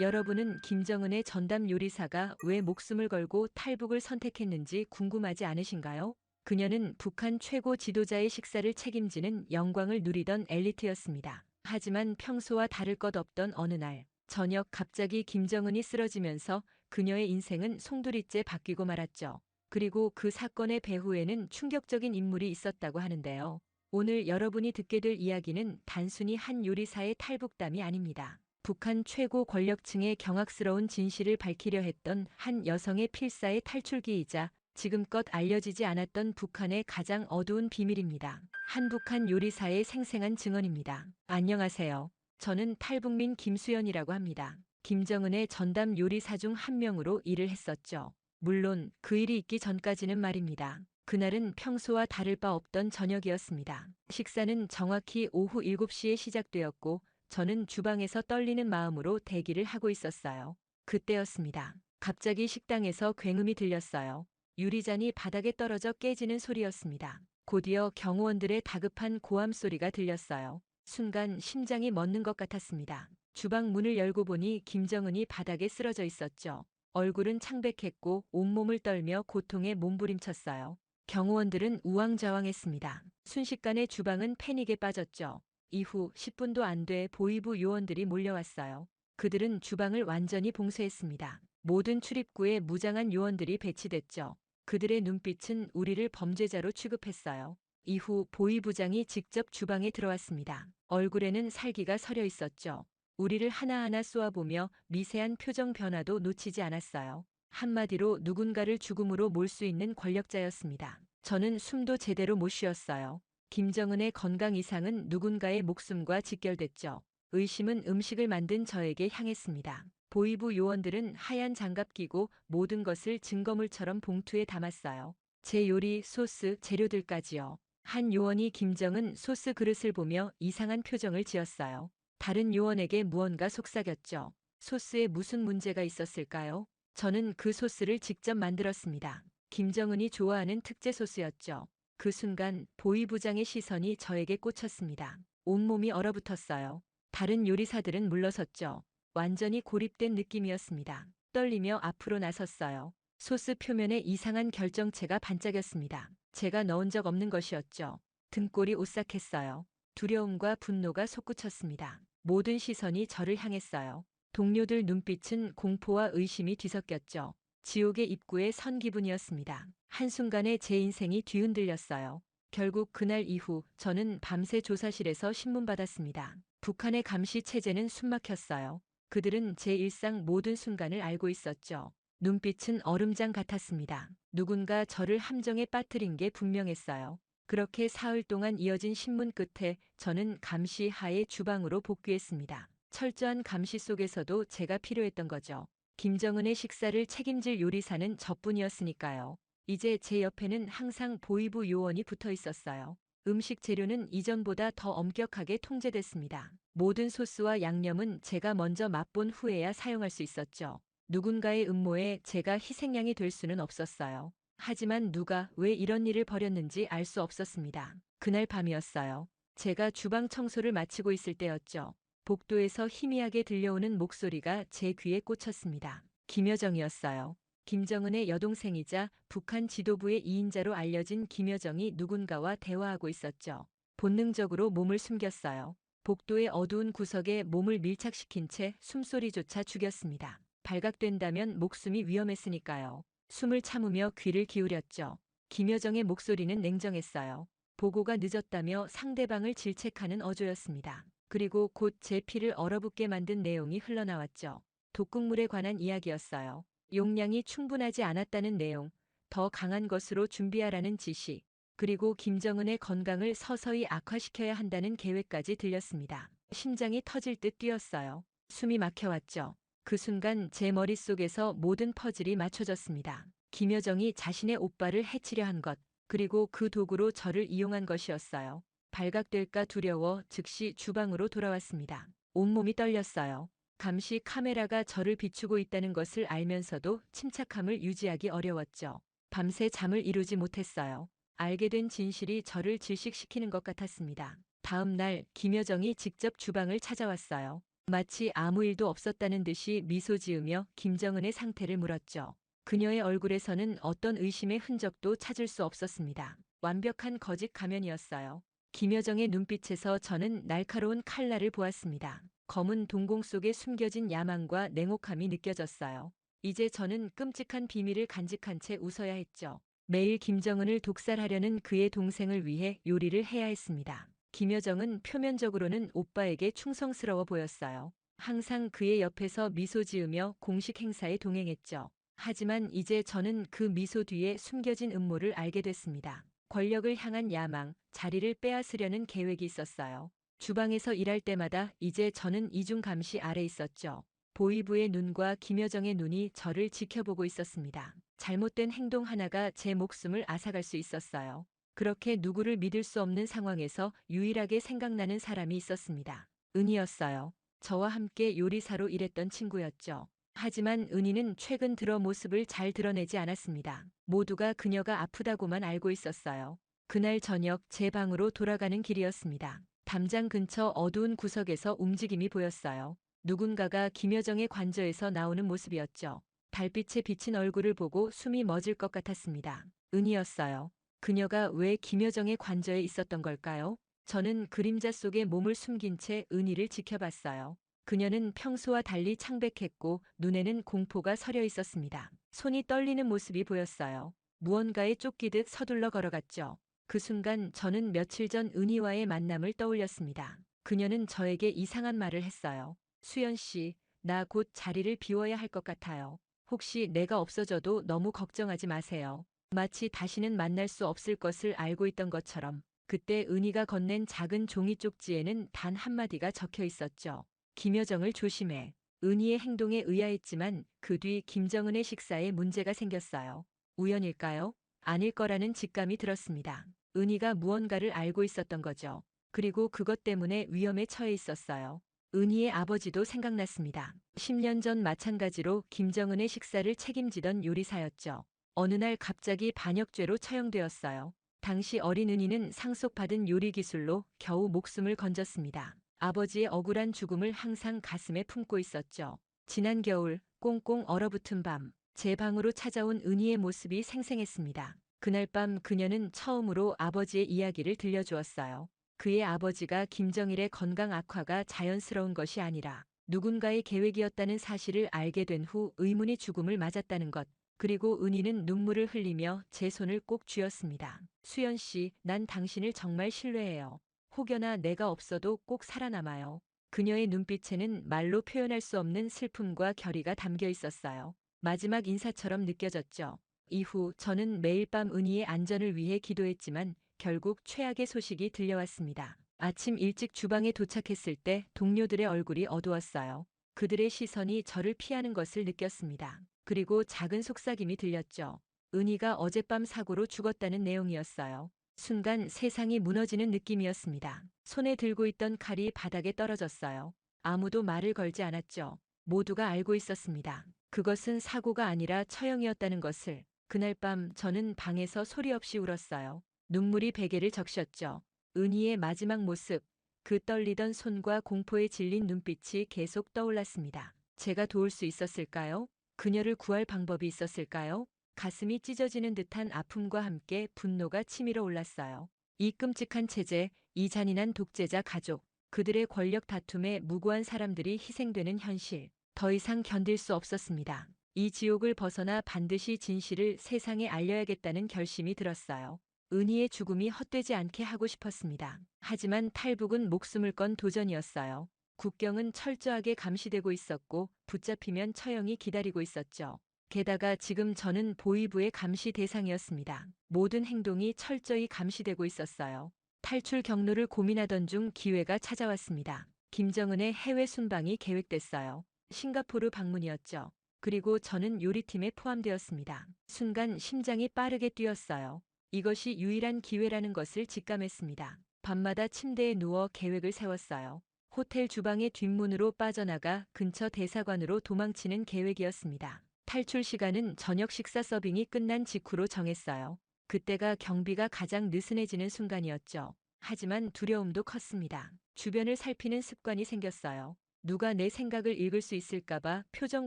여러분은 김정은의 전담 요리사가 왜 목숨을 걸고 탈북을 선택했는지 궁금하지 않으신가요? 그녀는 북한 최고 지도자의 식사를 책임지는 영광을 누리던 엘리트였습니다. 하지만 평소와 다를 것 없던 어느 날, 저녁 갑자기 김정은이 쓰러지면서 그녀의 인생은 송두리째 바뀌고 말았죠. 그리고 그 사건의 배후에는 충격적인 인물이 있었다고 하는데요. 오늘 여러분이 듣게 될 이야기는 단순히 한 요리사의 탈북담이 아닙니다. 북한 최고 권력층의 경악스러운 진실을 밝히려 했던 한 여성의 필사의 탈출기이자 지금껏 알려지지 않았던 북한의 가장 어두운 비밀입니다. 한 북한 요리사의 생생한 증언입니다. 안녕하세요. 저는 탈북민 김수연이라고 합니다. 김정은의 전담 요리사 중 한 명으로 일을 했었죠. 물론 그 일이 있기 전까지는 말입니다. 그날은 평소와 다를 바 없던 저녁이었습니다. 식사는 정확히 오후 7시에 시작되었고 저는 주방에서 떨리는 마음으로 대기를 하고 있었어요. 그때였습니다. 갑자기 식당에서 굉음이 들렸어요. 유리잔이 바닥에 떨어져 깨지는 소리였습니다. 곧이어 경호원들의 다급한 고함 소리가 들렸어요. 순간 심장이 멎는 것 같았습니다. 주방 문을 열고 보니 김정은이 바닥에 쓰러져 있었죠. 얼굴은 창백했고 온몸을 떨며 고통에 몸부림쳤어요. 경호원들은 우왕좌왕했습니다. 순식간에 주방은 패닉에 빠졌죠. 이후 10분도 안 돼 보이부 요원들이 몰려왔어요. 그들은 주방을 완전히 봉쇄했습니다. 모든 출입구에 무장한 요원들이 배치됐죠. 그들의 눈빛은 우리를 범죄자로 취급했어요. 이후 보이부장이 직접 주방에 들어왔습니다. 얼굴에는 살기가 서려 있었죠. 우리를 하나하나 쏘아보며 미세한 표정 변화도 놓치지 않았어요. 한마디로 누군가를 죽음으로 몰 수 있는 권력자였습니다. 저는 숨도 제대로 못 쉬었어요. 김정은의 건강 이상은 누군가의 목숨과 직결됐죠. 의심은 음식을 만든 저에게 향했습니다. 보이부 요원들은 하얀 장갑 끼고 모든 것을 증거물처럼 봉투에 담았어요. 제 요리, 소스, 재료들까지요. 한 요원이 김정은 소스 그릇을 보며 이상한 표정을 지었어요. 다른 요원에게 무언가 속삭였죠. 소스에 무슨 문제가 있었을까요? 저는 그 소스를 직접 만들었습니다. 김정은이 좋아하는 특제 소스였죠. 그 순간 보이부장의 시선이 저에게 꽂혔습니다. 온몸이 얼어붙었어요. 다른 요리사들은 물러섰죠. 완전히 고립된 느낌이었습니다. 떨리며 앞으로 나섰어요. 소스 표면에 이상한 결정체가 반짝였습니다. 제가 넣은 적 없는 것이었죠. 등골이 오싹했어요. 두려움과 분노가 솟구쳤습니다. 모든 시선이 저를 향했어요. 동료들 눈빛은 공포와 의심이 뒤섞였죠. 지옥의 입구에 선 기분이었습니다. 한순간에 제 인생이 뒤흔들렸어요. 결국 그날 이후 저는 밤새 조사실에서 신문 받았습니다. 북한의 감시 체제는 숨막혔어요. 그들은 제 일상 모든 순간을 알고 있었죠. 눈빛은 얼음장 같았습니다. 누군가 저를 함정에 빠뜨린 게 분명했어요. 그렇게 사흘 동안 이어진 신문 끝에 저는 감시 하에 주방으로 복귀했습니다. 철저한 감시 속에서도 제가 필요했던 거죠. 김정은의 식사를 책임질 요리사는 저뿐이었으니까요. 이제 제 옆에는 항상 보이부 요원이 붙어 있었어요. 음식 재료는 이전보다 더 엄격하게 통제됐습니다. 모든 소스와 양념은 제가 먼저 맛본 후에야 사용할 수 있었죠. 누군가의 음모에 제가 희생양이 될 수는 없었어요. 하지만 누가 왜 이런 일을 벌였는지 알 수 없었습니다. 그날 밤이었어요. 제가 주방 청소를 마치고 있을 때였죠. 복도에서 희미하게 들려오는 목소리가 제 귀에 꽂혔습니다. 김여정이었어요. 김정은의 여동생이자 북한 지도부의 2인자로 알려진 김여정이 누군가와 대화하고 있었죠. 본능적으로 몸을 숨겼어요. 복도의 어두운 구석에 몸을 밀착시킨 채 숨소리조차 죽였습니다. 발각된다면 목숨이 위험했으니까요. 숨을 참으며 귀를 기울였죠. 김여정의 목소리는 냉정했어요. 보고가 늦었다며 상대방을 질책하는 어조였습니다. 그리고 곧 제 피를 얼어붙게 만든 내용이 흘러나왔죠. 독극물에 관한 이야기였어요. 용량이 충분하지 않았다는 내용, 더 강한 것으로 준비하라는 지시, 그리고 김정은의 건강을 서서히 악화시켜야 한다는 계획까지 들렸습니다. 심장이 터질 듯 뛰었어요. 숨이 막혀왔죠. 그 순간 제 머릿속에서 모든 퍼즐이 맞춰졌습니다. 김여정이 자신의 오빠를 해치려 한 것, 그리고 그 도구로 저를 이용한 것이었어요. 발각될까 두려워 즉시 주방으로 돌아왔습니다. 온몸이 떨렸어요. 감시 카메라가 저를 비추고 있다는 것을 알면서도 침착함을 유지하기 어려웠죠. 밤새 잠을 이루지 못했어요. 알게 된 진실이 저를 질식시키는 것 같았습니다. 다음 날 김여정이 직접 주방을 찾아왔어요. 마치 아무 일도 없었다는 듯이 미소 지으며 김정은의 상태를 물었죠. 그녀의 얼굴에서는 어떤 의심의 흔적도 찾을 수 없었습니다. 완벽한 거짓 가면이었어요. 김여정의 눈빛에서 저는 날카로운 칼날을 보았습니다. 검은 동공 속에 숨겨진 야망과 냉혹함이 느껴졌어요. 이제 저는 끔찍한 비밀을 간직한 채 웃어야 했죠. 매일 김정은을 독살하려는 그의 동생을 위해 요리를 해야 했습니다. 김여정은 표면적으로는 오빠에게 충성스러워 보였어요. 항상 그의 옆에서 미소 지으며 공식 행사에 동행했죠. 하지만 이제 저는 그 미소 뒤에 숨겨진 음모를 알게 됐습니다. 권력을 향한 야망, 자리를 빼앗으려는 계획이 있었어요. 주방에서 일할 때마다 이제 저는 이중 감시 아래 있었죠. 보이부의 눈과 김여정의 눈이 저를 지켜보고 있었습니다. 잘못된 행동 하나가 제 목숨을 앗아갈 수 있었어요. 그렇게 누구를 믿을 수 없는 상황에서 유일하게 생각나는 사람이 있었습니다. 은이었어요. 저와 함께 요리사로 일했던 친구였죠. 하지만 은희는 최근 들어 모습을 잘 드러내지 않았습니다. 모두가 그녀가 아프다고만 알고 있었어요. 그날 저녁 제 방으로 돌아가는 길이었습니다. 담장 근처 어두운 구석에서 움직임이 보였어요. 누군가가 김여정의 관저에서 나오는 모습이었죠. 달빛에 비친 얼굴을 보고 숨이 멎을 것 같았습니다. 은이었어요. 그녀가 왜 김여정의 관저에 있었던 걸까요? 저는 그림자 속에 몸을 숨긴 채 은희를 지켜봤어요. 그녀는 평소와 달리 창백했고 눈에는 공포가 서려 있었습니다. 손이 떨리는 모습이 보였어요. 무언가에 쫓기듯 서둘러 걸어갔죠. 그 순간 저는 며칠 전 은희와의 만남을 떠올렸습니다. 그녀는 저에게 이상한 말을 했어요. 수연 씨, 나 곧 자리를 비워야 할 것 같아요. 혹시 내가 없어져도 너무 걱정하지 마세요. 마치 다시는 만날 수 없을 것을 알고 있던 것처럼 그때 은희가 건넨 작은 종이 쪽지에는 단 한마디가 적혀 있었죠. 김여정을 조심해. 은희의 행동에 의아했지만 그 뒤 김정은의 식사에 문제가 생겼어요. 우연일까요? 아닐 거라는 직감이 들었습니다. 은희가 무언가를 알고 있었던 거죠. 그리고 그것 때문에 위험에 처해 있었어요. 은희의 아버지도 생각났습니다. 10년 전 마찬가지로 김정은의 식사를 책임지던 요리사였죠. 어느 날 갑자기 반역죄로 처형되었어요. 당시 어린 은희는 상속받은 요리 기술로 겨우 목숨을 건졌습니다. 아버지의 억울한 죽음을 항상 가슴에 품고 있었죠. 지난 겨울 꽁꽁 얼어붙은 밤, 제 방으로 찾아온 은희의 모습이 생생했습니다. 그날 밤 그녀는 처음으로 아버지의 이야기를 들려주었어요. 그의 아버지가 김정일의 건강 악화가 자연스러운 것이 아니라 누군가의 계획이었다는 사실을 알게 된 후 의문의 죽음을 맞았다는 것. 그리고 은희는 눈물을 흘리며 제 손을 꼭 쥐었습니다. 수연 씨, 난 당신을 정말 신뢰해요. 혹여나 내가 없어도 꼭 살아남아요. 그녀의 눈빛에는 말로 표현할 수 없는 슬픔과 결의가 담겨 있었어요. 마지막 인사처럼 느껴졌죠. 이후 저는 매일 밤 은희의 안전을 위해 기도했지만 결국 최악의 소식이 들려왔습니다. 아침 일찍 주방에 도착했을 때 동료들의 얼굴이 어두웠어요. 그들의 시선이 저를 피하는 것을 느꼈습니다. 그리고 작은 속삭임이 들렸죠. 은희가 어젯밤 사고로 죽었다는 내용이었어요. 순간 세상이 무너지는 느낌이었습니다. 손에 들고 있던 칼이 바닥에 떨어졌어요. 아무도 말을 걸지 않았죠. 모두가 알고 있었습니다. 그것은 사고가 아니라 처형이었다는 것을. 그날 밤 저는 방에서 소리 없이 울었어요. 눈물이 베개를 적셨죠. 은희의 마지막 모습, 그 떨리던 손과 공포에 질린 눈빛이 계속 떠올랐습니다. 제가 도울 수 있었을까요? 그녀를 구할 방법이 있었을까요? 가슴이 찢어지는 듯한 아픔과 함께 분노가 치밀어 올랐어요. 이 끔찍한 체제, 이 잔인한 독재자 가족, 그들의 권력 다툼에 무고한 사람들이 희생되는 현실. 더 이상 견딜 수 없었습니다. 이 지옥을 벗어나 반드시 진실을 세상에 알려야겠다는 결심이 들었어요. 은희의 죽음이 헛되지 않게 하고 싶었습니다. 하지만 탈북은 목숨을 건 도전이었어요. 국경은 철저하게 감시되고 있었고 붙잡히면 처형이 기다리고 있었죠. 게다가 지금 저는 보위부의 감시 대상이었습니다. 모든 행동이 철저히 감시되고 있었어요. 탈출 경로를 고민하던 중 기회가 찾아왔습니다. 김정은의 해외 순방이 계획됐어요. 싱가포르 방문이었죠. 그리고 저는 요리팀에 포함되었습니다. 순간 심장이 빠르게 뛰었어요. 이것이 유일한 기회라는 것을 직감했습니다. 밤마다 침대에 누워 계획을 세웠어요. 호텔 주방의 뒷문으로 빠져나가 근처 대사관으로 도망치는 계획이었습니다. 탈출 시간은 저녁 식사 서빙이 끝난 직후로 정했어요. 그때가 경비가 가장 느슨해지는 순간이었죠. 하지만 두려움도 컸습니다. 주변을 살피는 습관이 생겼어요. 누가 내 생각을 읽을 수 있을까봐 표정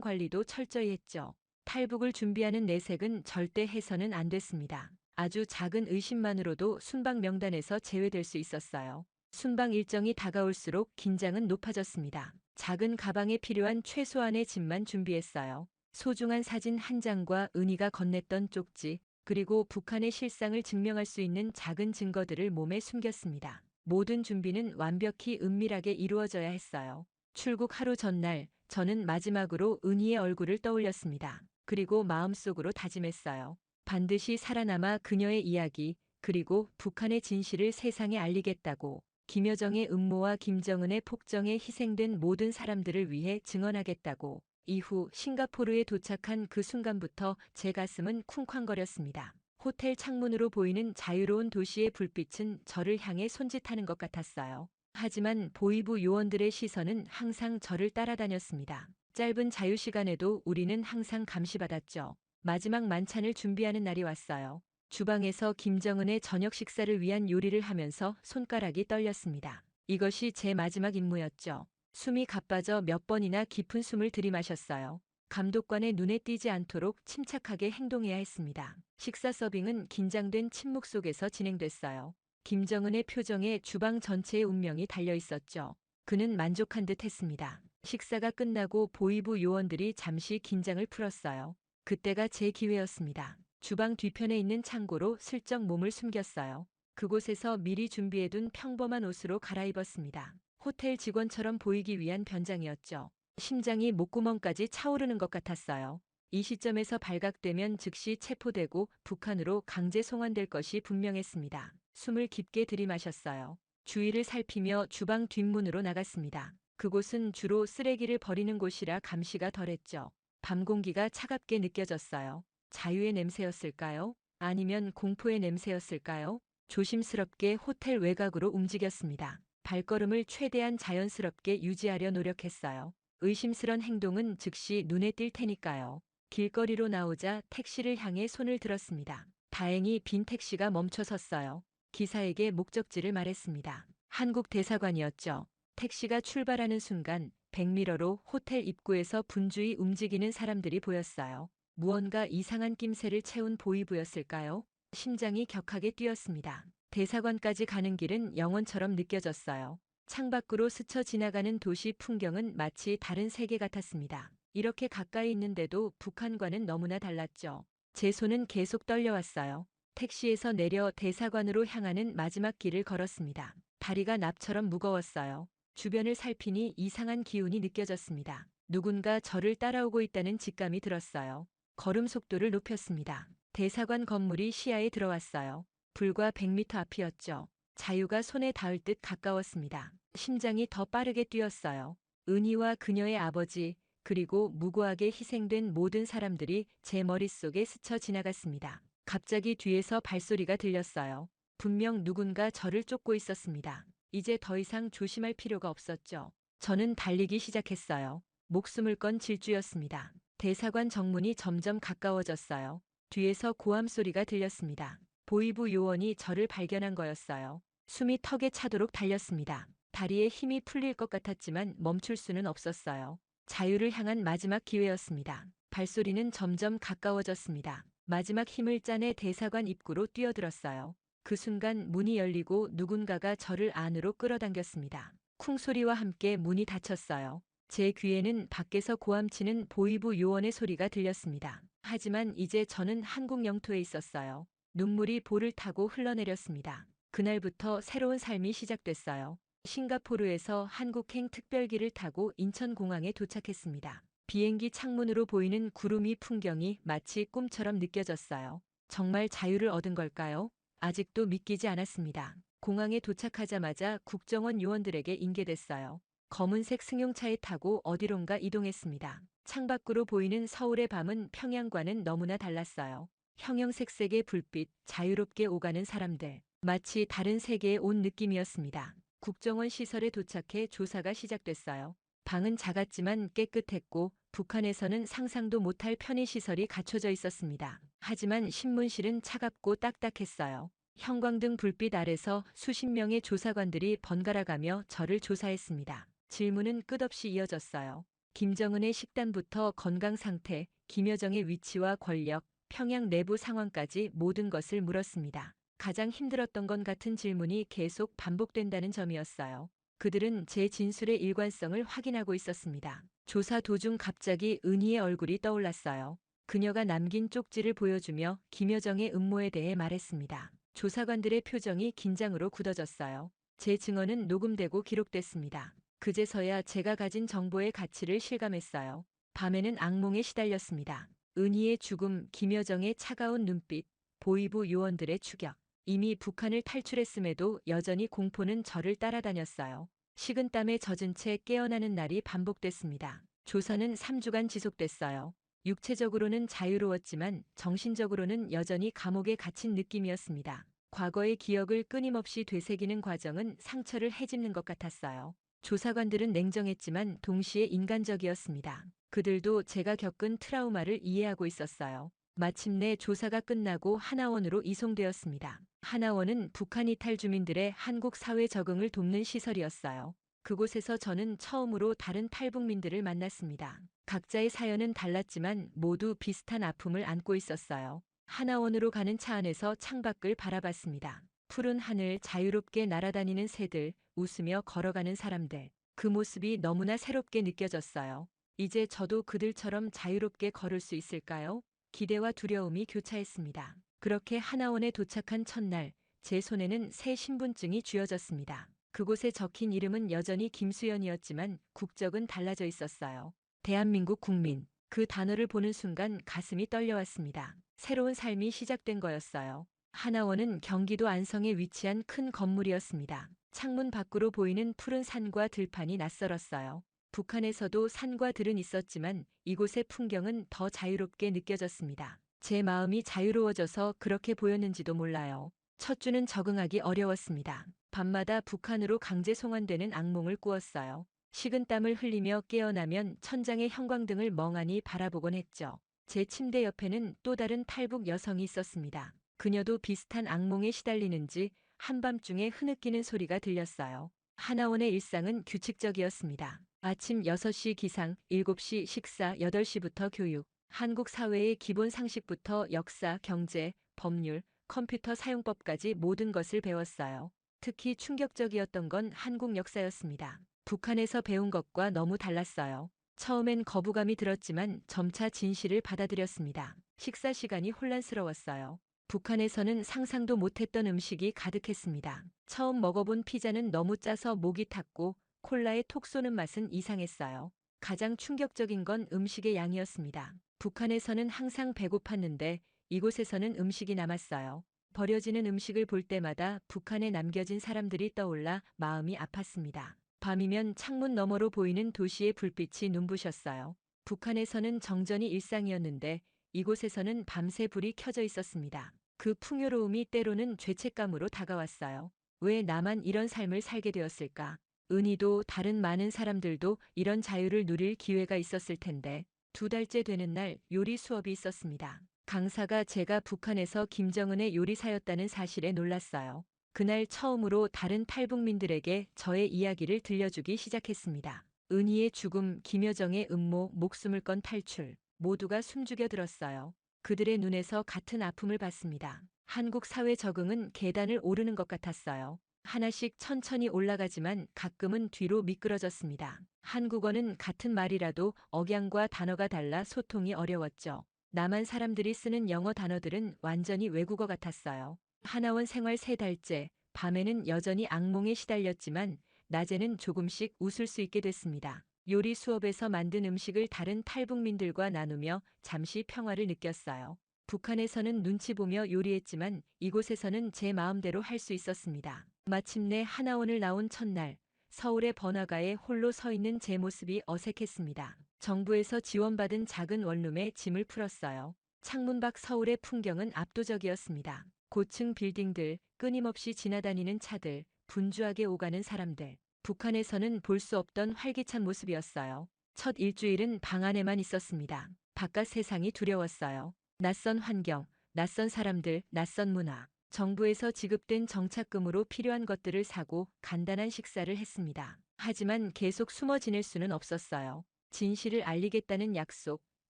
관리도 철저히 했죠. 탈북을 준비하는 내색은 절대 해서는 안 됐습니다. 아주 작은 의심만으로도 순방 명단에서 제외될 수 있었어요. 순방 일정이 다가올수록 긴장은 높아졌습니다. 작은 가방에 필요한 최소한의 짐만 준비했어요. 소중한 사진 한 장과 은희가 건넸던 쪽지, 그리고 북한의 실상을 증명할 수 있는 작은 증거들을 몸에 숨겼습니다. 모든 준비는 완벽히 은밀하게 이루어져야 했어요. 출국 하루 전날, 저는 마지막으로 은희의 얼굴을 떠올렸습니다. 그리고 마음속으로 다짐했어요. 반드시 살아남아 그녀의 이야기, 그리고 북한의 진실을 세상에 알리겠다고. 김여정의 음모와 김정은의 폭정에 희생된 모든 사람들을 위해 증언하겠다고. 이후 싱가포르에 도착한 그 순간부터 제 가슴은 쿵쾅거렸습니다. 호텔 창문으로 보이는 자유로운 도시의 불빛은 저를 향해 손짓하는 것 같았어요. 하지만 보이부 요원들의 시선은 항상 저를 따라다녔습니다. 짧은 자유 시간에도 우리는 항상 감시받았죠. 마지막 만찬을 준비하는 날이 왔어요. 주방에서 김정은의 저녁 식사를 위한 요리를 하면서 손가락이 떨렸습니다. 이것이 제 마지막 임무였죠. 숨이 가빠져 몇 번이나 깊은 숨을 들이마셨어요. 감독관의 눈에 띄지 않도록 침착하게 행동해야 했습니다. 식사 서빙은 긴장된 침묵 속에서 진행됐어요. 김정은의 표정에 주방 전체의 운명이 달려 있었죠. 그는 만족한 듯 했습니다. 식사가 끝나고 보이부 요원들이 잠시 긴장을 풀었어요. 그때가 제 기회였습니다. 주방 뒤편에 있는 창고로 슬쩍 몸을 숨겼어요. 그곳에서 미리 준비해둔 평범한 옷으로 갈아입었습니다. 호텔 직원처럼 보이기 위한 변장이었죠. 심장이 목구멍까지 차오르는 것 같았어요. 이 시점에서 발각되면 즉시 체포되고 북한으로 강제 송환될 것이 분명했습니다. 숨을 깊게 들이마셨어요. 주위를 살피며 주방 뒷문으로 나갔습니다. 그곳은 주로 쓰레기를 버리는 곳이라 감시가 덜했죠. 밤 공기가 차갑게 느껴졌어요. 자유의 냄새였을까요? 아니면 공포의 냄새였을까요? 조심스럽게 호텔 외곽으로 움직였습니다. 발걸음을 최대한 자연스럽게 유지하려 노력했어요. 의심스런 행동은 즉시 눈에 띌 테니까요. 길거리로 나오자 택시를 향해 손을 들었습니다. 다행히 빈 택시가 멈춰 섰어요. 기사에게 목적지를 말했습니다. 한국 대사관이었죠. 택시가 출발하는 순간 백미러로 호텔 입구에서 분주히 움직이는 사람들이 보였어요. 무언가 이상한 낌새를 채운 보이부였을까요? 심장이 격하게 뛰었습니다. 대사관까지 가는 길은 영원처럼 느껴졌어요. 창밖으로 스쳐 지나가는 도시 풍경은 마치 다른 세계 같았습니다. 이렇게 가까이 있는데도 북한과는 너무나 달랐죠. 제 손은 계속 떨려왔어요. 택시에서 내려 대사관으로 향하는 마지막 길을 걸었습니다. 다리가 납처럼 무거웠어요. 주변을 살피니 이상한 기운이 느껴졌습니다. 누군가 저를 따라오고 있다는 직감이 들었어요. 걸음 속도를 높였습니다. 대사관 건물이 시야에 들어왔어요. 불과 100m 앞이었죠. 자유가 손에 닿을 듯 가까웠습니다. 심장이 더 빠르게 뛰었어요. 은희와 그녀의 아버지, 그리고 무고하게 희생된 모든 사람들이 제 머릿속에 스쳐 지나갔습니다. 갑자기 뒤에서 발소리가 들렸어요. 분명 누군가 저를 쫓고 있었습니다. 이제 더 이상 조심할 필요가 없었죠. 저는 달리기 시작했어요. 목숨을 건 질주였습니다. 대사관 정문이 점점 가까워졌어요. 뒤에서 고함 소리가 들렸습니다. 보이부 요원이 저를 발견한 거였어요. 숨이 턱에 차도록 달렸습니다. 다리에 힘이 풀릴 것 같았지만 멈출 수는 없었어요. 자유를 향한 마지막 기회였습니다. 발소리는 점점 가까워졌습니다. 마지막 힘을 짜내 대사관 입구로 뛰어들었어요. 그 순간 문이 열리고 누군가가 저를 안으로 끌어당겼습니다. 쿵 소리와 함께 문이 닫혔어요. 제 귀에는 밖에서 고함치는 보이부 요원의 소리가 들렸습니다. 하지만 이제 저는 한국 영토에 있었어요. 눈물이 볼을 타고 흘러내렸습니다. 그날부터 새로운 삶이 시작됐어요. 싱가포르에서 한국행 특별기를 타고 인천공항에 도착했습니다. 비행기 창문으로 보이는 구름이 풍경이 마치 꿈처럼 느껴졌어요. 정말 자유를 얻은 걸까요? 아직도 믿기지 않았습니다. 공항에 도착하자마자 국정원 요원들에게 인계됐어요. 검은색 승용차에 타고 어디론가 이동했습니다. 창밖으로 보이는 서울의 밤은 평양과는 너무나 달랐어요. 형형색색의 불빛, 자유롭게 오가는 사람들, 마치 다른 세계에 온 느낌이었습니다. 국정원 시설에 도착해 조사가 시작됐어요. 방은 작았지만 깨끗했고 북한에서는 상상도 못할 편의시설이 갖춰져 있었습니다. 하지만 신문실은 차갑고 딱딱했어요. 형광등 불빛 아래서 수십 명의 조사관들이 번갈아가며 저를 조사했습니다. 질문은 끝없이 이어졌어요. 김정은의 식단부터 건강 상태, 김여정의 위치와 권력, 평양 내부 상황까지 모든 것을 물었습니다. 가장 힘들었던 건 같은 질문이 계속 반복된다는 점이었어요. 그들은 제 진술의 일관성을 확인하고 있었습니다. 조사 도중 갑자기 은희의 얼굴이 떠올랐어요. 그녀가 남긴 쪽지를 보여주며 김여정의 음모에 대해 말했습니다. 조사관들의 표정이 긴장으로 굳어졌어요. 제 증언은 녹음되고 기록됐습니다. 그제서야 제가 가진 정보의 가치를 실감했어요. 밤에는 악몽에 시달렸습니다. 은희의 죽음, 김여정의 차가운 눈빛, 보이부 요원들의 추격. 이미 북한을 탈출했음에도 여전히 공포는 저를 따라다녔어요. 식은 땀에 젖은 채 깨어나는 날이 반복됐습니다. 조사는 3주간 지속됐어요. 육체적으로는 자유로웠지만 정신적으로는 여전히 감옥에 갇힌 느낌이었습니다. 과거의 기억을 끊임없이 되새기는 과정은 상처를 헤집는 것 같았어요. 조사관들은 냉정했지만 동시에 인간적이었습니다. 그들도 제가 겪은 트라우마를 이해하고 있었어요. 마침내 조사가 끝나고 하나원으로 이송되었습니다. 하나원은 북한 이탈 주민들의 한국 사회 적응을 돕는 시설이었어요. 그곳에서 저는 처음으로 다른 탈북민들을 만났습니다. 각자의 사연은 달랐지만 모두 비슷한 아픔을 안고 있었어요. 하나원으로 가는 차 안에서 창밖을 바라봤습니다. 푸른 하늘 자유롭게 날아다니는 새들, 웃으며 걸어가는 사람들. 그 모습이 너무나 새롭게 느껴졌어요. 이제 저도 그들처럼 자유롭게 걸을 수 있을까요? 기대와 두려움이 교차했습니다. 그렇게 하나원에 도착한 첫날, 제 손에는 새 신분증이 쥐어졌습니다. 그곳에 적힌 이름은 여전히 김수연이었지만 국적은 달라져 있었어요. 대한민국 국민. 그 단어를 보는 순간 가슴이 떨려왔습니다. 새로운 삶이 시작된 거였어요. 하나원은 경기도 안성에 위치한 큰 건물이었습니다. 창문 밖으로 보이는 푸른 산과 들판이 낯설었어요. 북한에서도 산과 들은 있었지만 이곳의 풍경은 더 자유롭게 느껴졌습니다. 제 마음이 자유로워져서 그렇게 보였는지도 몰라요. 첫 주는 적응하기 어려웠습니다. 밤마다 북한으로 강제 송환되는 악몽을 꾸었어요. 식은 땀을 흘리며 깨어나면 천장의 형광등을 멍하니 바라보곤 했죠. 제 침대 옆에는 또 다른 탈북 여성이 있었습니다. 그녀도 비슷한 악몽에 시달리는지 한밤중에 흐느끼는 소리가 들렸어요. 하나원의 일상은 규칙적이었습니다. 아침 6시 기상, 7시 식사, 8시부터 교육, 한국 사회의 기본 상식부터 역사, 경제, 법률, 컴퓨터 사용법까지 모든 것을 배웠어요. 특히 충격적이었던 건 한국 역사였습니다. 북한에서 배운 것과 너무 달랐어요. 처음엔 거부감이 들었지만 점차 진실을 받아들였습니다. 식사 시간이 혼란스러웠어요. 북한에서는 상상도 못했던 음식이 가득했습니다. 처음 먹어본 피자는 너무 짜서 목이 탔고 콜라에 톡 쏘는 맛은 이상했어요. 가장 충격적인 건 음식의 양이었습니다. 북한에서는 항상 배고팠는데 이곳에서는 음식이 남았어요. 버려지는 음식을 볼 때마다 북한에 남겨진 사람들이 떠올라 마음이 아팠습니다. 밤이면 창문 너머로 보이는 도시의 불빛이 눈부셨어요. 북한에서는 정전이 일상이었는데 이곳에서는 밤새 불이 켜져 있었습니다. 그 풍요로움이 때로는 죄책감으로 다가왔어요. 왜 나만 이런 삶을 살게 되었을까? 은희도 다른 많은 사람들도 이런 자유를 누릴 기회가 있었을 텐데 두 달째 되는 날 요리 수업이 있었습니다. 강사가 제가 북한에서 김정은의 요리사였다는 사실에 놀랐어요. 그날 처음으로 다른 탈북민들에게 저의 이야기를 들려주기 시작했습니다. 은희의 죽음, 김여정의 음모, 목숨을 건 탈출, 모두가 숨죽여 들었어요. 그들의 눈에서 같은 아픔을 봤습니다. 한국 사회 적응은 계단을 오르는 것 같았어요. 하나씩 천천히 올라가지만 가끔은 뒤로 미끄러졌습니다. 한국어는 같은 말이라도 억양과 단어가 달라 소통이 어려웠죠. 남한 사람들이 쓰는 영어 단어들은 완전히 외국어 같았어요. 하나원 생활 세 달째, 밤에는 여전히 악몽에 시달렸지만 낮에는 조금씩 웃을 수 있게 됐습니다. 요리 수업에서 만든 음식을 다른 탈북민들과 나누며 잠시 평화를 느꼈어요. 북한에서는 눈치 보며 요리했지만 이곳에서는 제 마음대로 할 수 있었습니다. 마침내 하나원을 나온 첫날, 서울의 번화가에 홀로 서 있는 제 모습이 어색했습니다. 정부에서 지원받은 작은 원룸에 짐을 풀었어요. 창문 밖 서울의 풍경은 압도적이었습니다. 고층 빌딩들, 끊임없이 지나다니는 차들, 분주하게 오가는 사람들. 북한에서는 볼 수 없던 활기찬 모습이었어요. 첫 일주일은 방 안에만 있었습니다. 바깥 세상이 두려웠어요. 낯선 환경, 낯선 사람들, 낯선 문화. 정부에서 지급된 정착금으로 필요한 것들을 사고 간단한 식사를 했습니다. 하지만 계속 숨어 지낼 수는 없었어요. 진실을 알리겠다는 약속,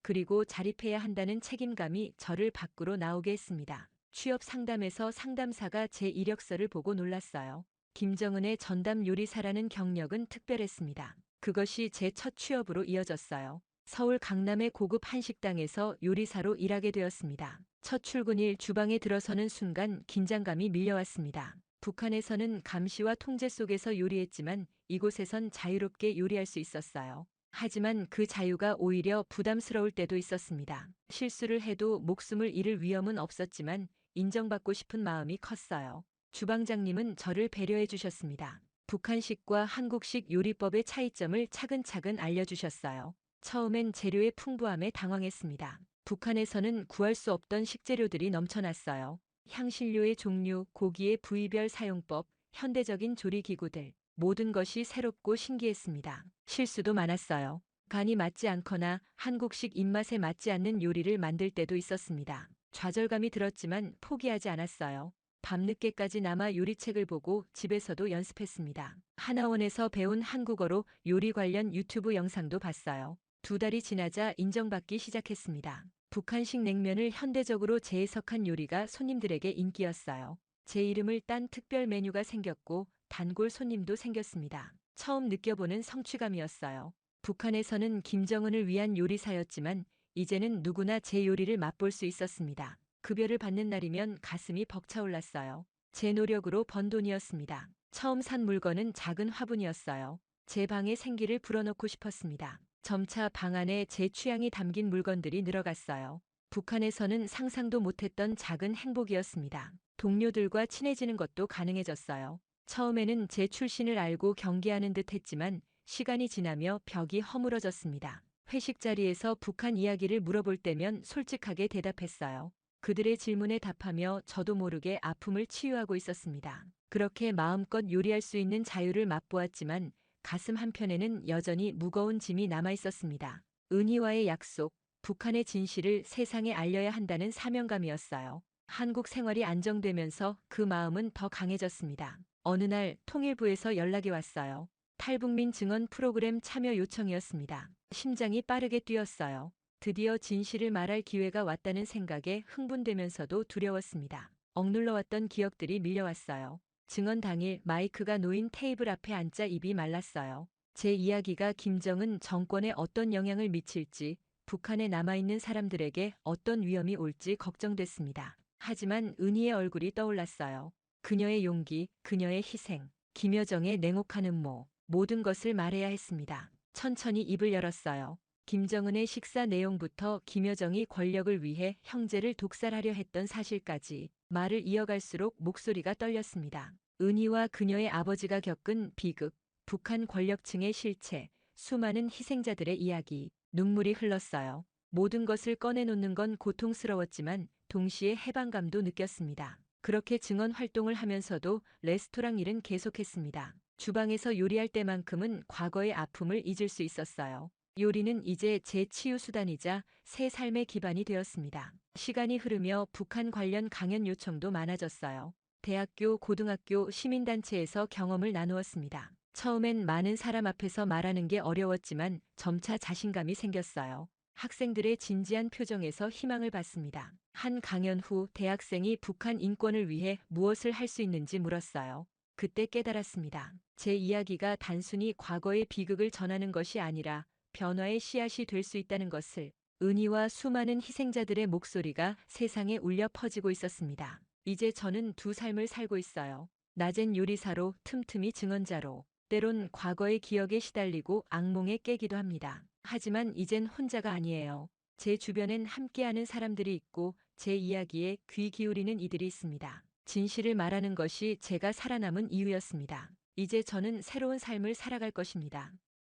그리고 자립해야 한다는 책임감이 저를 밖으로 나오게 했습니다. 취업 상담에서 상담사가 제 이력서를 보고 놀랐어요. 김정은의 전담 요리사라는 경력은 특별했습니다. 그것이 제 첫 취업으로 이어졌어요. 서울 강남의 고급 한식당에서 요리사로 일하게 되었습니다. 첫 출근일 주방에 들어서는 순간 긴장감이 밀려왔습니다. 북한에서는 감시와 통제 속에서 요리했지만 이곳에선 자유롭게 요리할 수 있었어요. 하지만 그 자유가 오히려 부담스러울 때도 있었습니다. 실수를 해도 목숨을 잃을 위험은 없었지만 인정받고 싶은 마음이 컸어요. 주방장님은 저를 배려해 주셨습니다. 북한식과 한국식 요리법의 차이점을 차근차근 알려주셨어요. 처음엔 재료의 풍부함에 당황했습니다. 북한에서는 구할 수 없던 식재료들이 넘쳐났어요. 향신료의 종류, 고기의 부위별 사용법, 현대적인 조리기구들, 모든 것이 새롭고 신기했습니다. 실수도 많았어요. 간이 맞지 않거나 한국식 입맛에 맞지 않는 요리를 만들 때도 있었습니다. 좌절감이 들었지만 포기하지 않았어요. 밤늦게까지 남아 요리책을 보고 집에서도 연습했습니다. 하나원에서 배운 한국어로 요리 관련 유튜브 영상도 봤어요. 두 달이 지나자 인정받기 시작했습니다. 북한식 냉면을 현대적으로 재해석한 요리가 손님들에게 인기였어요. 제 이름을 딴 특별 메뉴가 생겼고 단골 손님도 생겼습니다. 처음 느껴보는 성취감이었어요. 북한에서는 김정은을 위한 요리사였지만 이제는 누구나 제 요리를 맛볼 수 있었습니다. 급여를 받는 날이면 가슴이 벅차올랐어요. 제 노력으로 번 돈이었습니다. 처음 산 물건은 작은 화분이었어요. 제 방에 생기를 불어넣고 싶었습니다. 점차 방 안에 제 취향이 담긴 물건들이 늘어갔어요. 북한에서는 상상도 못했던 작은 행복이었습니다. 동료들과 친해지는 것도 가능해졌어요. 처음에는 제 출신을 알고 경계하는 듯 했지만 시간이 지나며 벽이 허물어졌습니다. 회식 자리에서 북한 이야기를 물어볼 때면 솔직하게 대답했어요. 그들의 질문에 답하며 저도 모르게 아픔을 치유하고 있었습니다. 그렇게 마음껏 요리할 수 있는 자유를 맛보았지만 가슴 한편에는 여전히 무거운 짐이 남아 있었습니다. 은희와의 약속, 북한의 진실을 세상에 알려야 한다는 사명감이었어요. 한국 생활이 안정되면서 그 마음은 더 강해졌습니다. 어느 날 통일부에서 연락이 왔어요. 탈북민 증언 프로그램 참여 요청이었습니다. 심장이 빠르게 뛰었어요. 드디어 진실을 말할 기회가 왔다는 생각에 흥분되면서도 두려웠습니다. 억눌러왔던 기억들이 밀려왔어요. 증언 당일 마이크가 놓인 테이블 앞에 앉자 입이 말랐어요. 제 이야기가 김정은 정권에 어떤 영향을 미칠지, 북한에 남아있는 사람들에게 어떤 위험이 올지 걱정됐습니다. 하지만 은희의 얼굴이 떠올랐어요. 그녀의 용기, 그녀의 희생, 김여정의 냉혹한 음모, 모든 것을 말해야 했습니다. 천천히 입을 열었어요. 김정은의 식사 내용부터 김여정이 권력을 위해 형제를 독살하려 했던 사실까지 말을 이어갈수록 목소리가 떨렸습니다. 은희와 그녀의 아버지가 겪은 비극, 북한 권력층의 실체, 수많은 희생자들의 이야기, 눈물이 흘렀어요. 모든 것을 꺼내놓는 건 고통스러웠지만 동시에 해방감도 느꼈습니다. 그렇게 증언 활동을 하면서도 레스토랑 일은 계속했습니다. 주방에서 요리할 때만큼은 과거의 아픔을 잊을 수 있었어요. 요리는 이제 제 치유 수단이자 새 삶의 기반이 되었습니다. 시간이 흐르며 북한 관련 강연 요청도 많아졌어요. 대학교, 고등학교, 시민단체에서 경험을 나누었습니다. 처음엔 많은 사람 앞에서 말하는 게 어려웠지만 점차 자신감이 생겼어요. 학생들의 진지한 표정에서 희망을 봤습니다. 한 강연 후 대학생이 북한 인권을 위해 무엇을 할 수 있는지 물었어요. 그때 깨달았습니다. 제 이야기가 단순히 과거의 비극을 전하는 것이 아니라 변화의 씨앗이 될 수 있다는 것을 은희와 수많은 희생자들의 목소리가 세상에 울려 퍼지고 있었습니다. 이제 저는 두 삶을 살고 있어요. 낮엔 요리사로 틈틈이 증언자로 때론 과거의 기억에 시달리고 악몽에 깨기도 합니다. 하지만 이젠 혼자가 아니에요. 제 주변엔 함께하는 사람들이 있고 제 이야기에 귀 기울이는 이들이 있습니다. 진실을 말하는 것이 제가 살아남은 이유였습니다. 이제 저는 새로운 삶을 살아갈 것입니다.